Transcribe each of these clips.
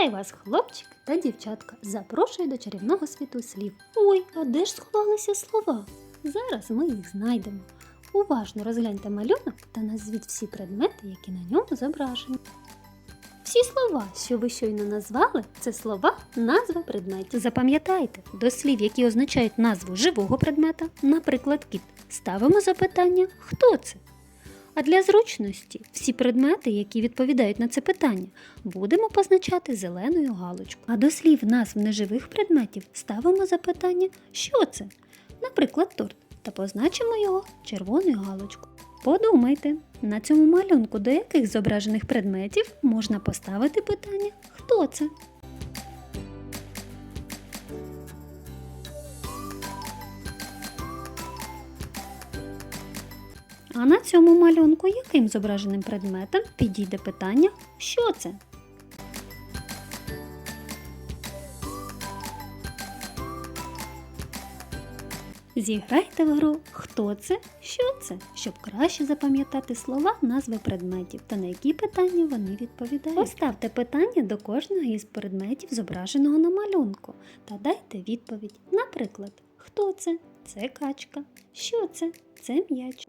Вітаю вас, хлопчик та дівчатка. Запрошую до чарівного світу слів. Ой, а де ж сховалися слова? Зараз ми їх знайдемо. Уважно розгляньте малюнок та назвіть всі предмети, які на ньому зображені. Всі слова, що ви щойно назвали, це слова назви предметів. Запам'ятайте, до слів, які означають назву живого предмета, наприклад, кіт, ставимо запитання хто це? А для зручності всі предмети, які відповідають на це питання, будемо позначати зеленою галочкою. А до слів назв неживих предметів ставимо запитання що це? Наприклад, торт, та позначимо його червоною галочкою. Подумайте, на цьому малюнку до яких зображених предметів можна поставити питання хто це? А на цьому малюнку яким зображеним предметом підійде питання що це? Зіграйте в гру Хто це? Що це? Щоб краще запам'ятати слова назви предметів та на які питання вони відповідають. Поставте питання до кожного із предметів, зображеного на малюнку, та дайте відповідь. Наприклад, хто це? Це качка. Що це? Це м'яч.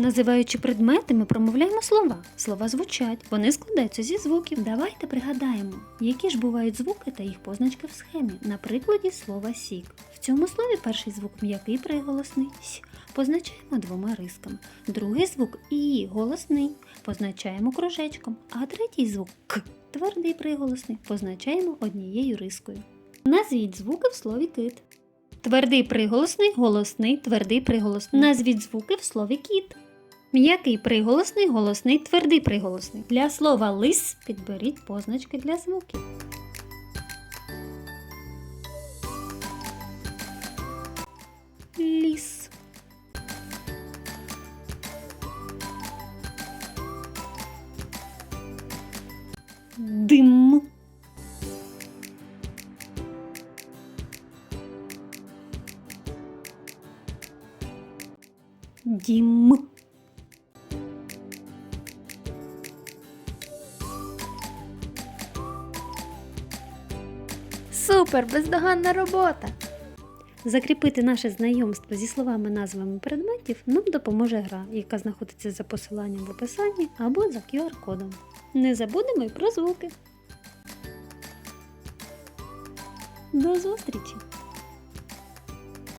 Називаючи предмети, ми промовляємо слова. Слова звучать, вони складаються зі звуків. Давайте пригадаємо, які ж бувають звуки та їх позначки в схемі. На прикладі слова сік. В цьому слові перший звук м'який приголосний с. Позначаємо двома рисками. Другий звук і голосний позначаємо кружечком, а третій звук к твердий приголосний позначаємо однією рискою. Назвіть звуки в слові кит. Твердий приголосний, голосний, твердий приголосний. Назвіть звуки в слові кіт. М'який приголосний, голосний, твердий приголосний. Для слова лис підберіть позначки для звуків. Ліс. Дим. Дім. Супер, бездоганна робота! Закріпити наше знайомство зі словами назвами предметів нам допоможе гра, яка знаходиться за посиланням в описанні або за QR-кодом. Не забудемо й про звуки. До зустрічі!